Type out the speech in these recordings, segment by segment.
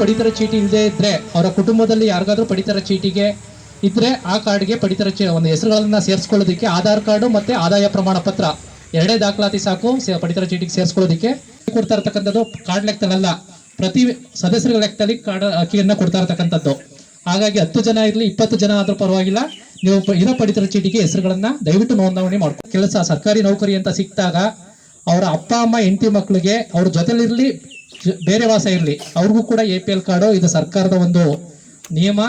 ಪಡಿತರ ಚೀಟಿ ಇಲ್ಲದೆ ಇದ್ರೆ, ಅವರ ಕುಟುಂಬದಲ್ಲಿ ಯಾರಿಗಾದ್ರೂ ಪಡಿತರ ಚೀಟಿಗೆ ಇದ್ರೆ ಆ ಕಾರ್ಡ್ಗೆ ಪಡಿತರ ಚೀ, ಒಂದು ಹೆಸರುಗಳನ್ನ ಸೇರಿಸ್ಕೊಳ್ಳೋದಕ್ಕೆ ಆಧಾರ್ ಕಾರ್ಡು ಮತ್ತೆ ಆದಾಯ ಪ್ರಮಾಣ ಪತ್ರ. ಎರಡೇ ದಾಖಲಾತಿ ಸಾಕು ಪಡಿತರ ಚೀಟಿಗೆ ಸೇರಿಸ್ಕೊಳ್ಳೋದಕ್ಕೆ. ಕೊಡ್ತಾ ಇರ್ತಕ್ಕಂಥದ್ದು ಕಾರ್ಡ್ ಲೆಕ್ಕದಲ್ಲ, ಪ್ರತಿ ಸದಸ್ಯರ ಲೆಕ್ಕದಲ್ಲಿ ಕಾರ್ಡ್ ಅಕ್ಕಿಯನ್ನ ಕೊಡ್ತಾ ಇರ್ತಕ್ಕಂಥದ್ದು. ಹಾಗಾಗಿ ಹತ್ತು ಜನ ಇರಲಿ, ಇಪ್ಪತ್ತು ಜನ ಆದರೂ ಪರವಾಗಿಲ್ಲ, ನೀವು ಇರೋ ಪಡಿತರ ಚೀಟಿಗೆ ಹೆಸರುಗಳನ್ನ ದಯವಿಟ್ಟು ನೋಂದಣಿ ಮಾಡ್ಕೊ, ಕೆಲಸ ಸರ್ಕಾರಿ ನೌಕರಿ ಅಂತ ಸಿಕ್ಕಿದಾಗ, ಅವರ ಅಪ್ಪ, ಅಮ್ಮ, ಹೆಂಡತಿ ಮಕ್ಕಳಿಗೆ ಅವ್ರ ಜೊತೆಲಿರ್ಲಿ ಬೇರೆ ವಾಸ ಇರಲಿ. ಅವ್ರಿಗೂ ಕೂಡ ಎ ಪಿ ಎಲ್ ಕಾರ್ಡು ಇದು ಸರ್ಕಾರದ ಒಂದು ನಿಯಮ.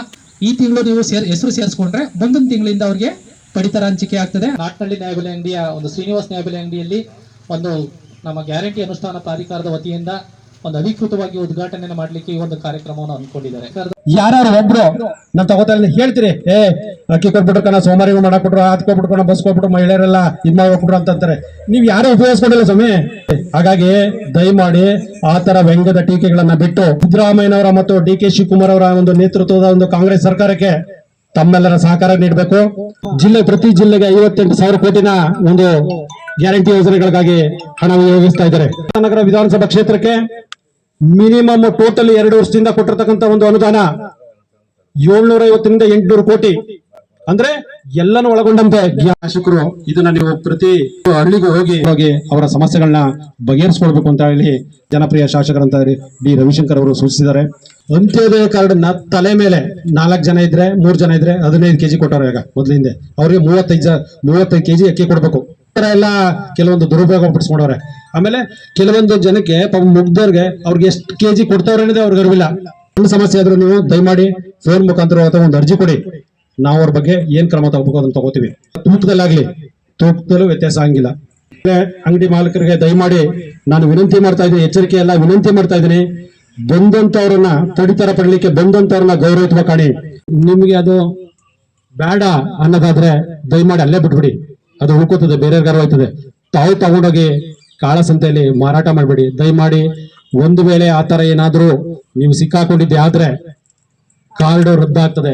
ಈ ತಿಂಗಳು ನೀವು ಸೇರ್, ಹೆಸರು ಸೇರಿಸ್ಕೊಂಡ್ರೆ ಮುಂದಿನ ತಿಂಗಳಿಂದ ಅವ್ರಿಗೆ ಪಡಿತರ ಹಂಚಿಕೆ ಆಗ್ತದೆ. ನಾಟ್ನಳ್ಳಿ ನ್ಯಾಯಬೆಲೆ ಅಂಗಡಿಯ ಒಂದು ಶ್ರೀನಿವಾಸ್ ನ್ಯಾಯಬೆಲೆ ಅಂಗಡಿಯಲ್ಲಿ ಒಂದು ನಮ್ಮ ಗ್ಯಾರಂಟಿ ಅನುಷ್ಠಾನ ಪ್ರಾಧಿಕಾರದ ವತಿಯಿಂದ ಒಂದು ಅಧಿಕೃತವಾಗಿ ಉದ್ಘಾಟನೆ ಮಾಡಲಿಕ್ಕೆ ಈ ಒಂದು ಕಾರ್ಯಕ್ರಮವನ್ನು ಅನ್ಕೊಂಡಿದ್ದಾರೆ ಯಾರು ಒಬ್ರು ನಾನು ತಗೋತಾ ಹೇಳ್ತೀರಿ, ಏ, ಅಕ್ಕಿ ಕೊಟ್ಬಿಟ್ರು ಕಣ ಸೋಮವಾರಿಗೂ ಮಾಡಾಕ್ಬಿಟ್ರು ಅದ್ ಕೊಟ್ಬಿಟ್ರು ಕಣ, ಬಸ್ ಕೊಟ್ಬಿಟ್ಟು ಮಹಿಳೆಯರೆಲ್ಲ ಇದ್ ಮಾಡ್ಬಿಟ್ರು ಅಂತಾರೆ ನೀವ್ ಯಾರು ಉಪಯೋಗಿಸ್ಕೊಂಡಿಲ್ಲ ಸ್ವಾಮಿ. ಹಾಗಾಗಿ ದಯಮಾಡಿ ಆ ತರ ವ್ಯಂಗ್ಯದ ಟೀಕೆಗಳನ್ನ ಬಿಟ್ಟು ಸಿದ್ದರಾಮಯ್ಯನವರ ಮತ್ತು ಡಿ ಕೆ ಶಿವಕುಮಾರ್ ಅವರ ಒಂದು ನೇತೃತ್ವದ ಒಂದು ಕಾಂಗ್ರೆಸ್ ಸರ್ಕಾರಕ್ಕೆ ತಮ್ಮೆಲ್ಲರ ಸಹಕಾರ ನೀಡಬೇಕು. ಜಿಲ್ಲೆ, ಪ್ರತಿ ಜಿಲ್ಲೆಗೆ ಐವತ್ತೆಂಟು ಸಾವಿರ ಕೋಟಿನ ಒಂದು ಗ್ಯಾರಂಟಿ ಯೋಜನೆಗಳಿಗಾಗಿ ಹಣ ವಿನಿಯೋಗಿಸ್ತಾ ಇದ್ದಾರೆ. ನಗರ ವಿಧಾನಸಭಾ ಕ್ಷೇತ್ರಕ್ಕೆ ಮಿನಿಮಮ್ ಟೋಟಲ್ ಎರಡು ವರ್ಷದಿಂದ ಕೊಟ್ಟಿರ್ತಕ್ಕಂಥ ಒಂದು ಅನುದಾನ ಏಳ್ನೂರ ಐವತ್ತರಿಂದ ಎಂಟುನೂರು ಕೋಟಿ. ಅಂದ್ರೆ ಎಲ್ಲನೂ ಒಳಗೊಂಡಂತೆ. ಶಾಸಕರು ಇದನ್ನ ನೀವು ಪ್ರತಿ ಹಳ್ಳಿಗೂ ಹೋಗಿ ಹೋಗಿ ಅವರ ಸಮಸ್ಯೆಗಳನ್ನ ಬಗೆಹರಿಸ್ಕೊಳ್ಬೇಕು ಅಂತ ಹೇಳಿ ಜನಪ್ರಿಯ ಶಾಸಕರಂತ ಡಿ ರವಿಶಂಕರ್ ಅವರು ಸೂಚಿಸಿದ್ದಾರೆ. ಅಂತ್ಯೋದಯ ಕಾರ್ಡ್ನ ತಲೆ ಮೇಲೆ ನಾಲ್ಕು ಜನ ಇದ್ರೆ ಮೂರ್ ಜನ ಇದ್ರೆ ಹದಿನೈದು ಕೆಜಿ ಕೊಟ್ಟಾರ ಈಗ ಮೊದಲಿಂದ. ಅವ್ರಿಗೆ ಮೂವತ್ತೈದು ಜ ಮೂವತ್ತೈದು ಕೆಜಿ ಅಕ್ಕಿ ಕೊಡ್ಬೇಕು. ತರ ಎಲ್ಲ ಕೆಲವೊಂದು ದುರುಪಯೋಗ ಪಡಿಸ್ಕೊಂಡವ್ರೆ. ಆಮೇಲೆ ಕೆಲವೊಂದು ಜನಕ್ಕೆ ಪಾಪ ಮುಗ್ದವ್ರಿಗೆ ಅವ್ರಿಗೆ ಎಷ್ಟು ಕೆಜಿ ಕೊಡ್ತಾವ್ರೆ ಅನ್ನೋದೇ ಅವ್ರಿಗೆ ಅರಿವಿಲ್ಲ. ಒಂದು ಸಮಸ್ಯೆ ಆದ್ರೂ ನೀವು ದಯಮಾಡಿ ಫೋನ್ ಮುಖಾಂತರ ಅಥವಾ ಒಂದು ಅರ್ಜಿ ಕೊಡಿ. ನಾವು ಅವ್ರ ಬಗ್ಗೆ ಏನ್ ಕ್ರಮ ತಗೋಬೇಕು ಅದನ್ನ ತಗೋತೀವಿ. ತೂಕದಲ್ಲಾಗ್ಲಿ, ತೂಕದಲ್ಲೂ ವ್ಯತ್ಯಾಸ ಆಗಿಲ್ಲ ಅಂಗಡಿ ಮಾಲೀಕರಿಗೆ ದಯಮಾಡಿ ನಾನು ವಿನಂತಿ ಮಾಡ್ತಾ ಇದ್ದೀನಿ, ಎಚ್ಚರಿಕೆ ಎಲ್ಲ ವಿನಂತಿ ಮಾಡ್ತಾ ಇದ್ದೀನಿ. ಬಂದಂತವ್ರನ್ನ ತಡಿತರ ಪಡಲಿಕ್ಕೆ ಬಂದಂತವ್ರನ್ನ ಗೌರವತ್ವ ಕಾಣಿ. ನಿಮ್ಗೆ ಅದು ಬೇಡ ಅನ್ನೋದಾದ್ರೆ ದಯಮಾಡಿ ಅಲ್ಲೇ ಬಿಟ್ಬಿಡಿ. ಅದು ಉಳ್ಕೋತದೆ ಬೇರೆಯವ್ರಿಗಾರು ಹೋಯ್ತದೆ ತಾವು ತಗೊಂಡೋಗಿ ಕಾಳಸಂತೆಯಲ್ಲಿ ಮಾರಾಟ ಮಾಡಬೇಡಿ. ದಯಮಾಡಿ ಒಂದು ವೇಳೆ ಆ ಥರ ಏನಾದರೂ ನೀವು ಸಿಕ್ಕಾಕೊಂಡಿದ್ದೆ ಆದರೆ ಕಾರ್ಡ್ ರದ್ದಾಗ್ತದೆ.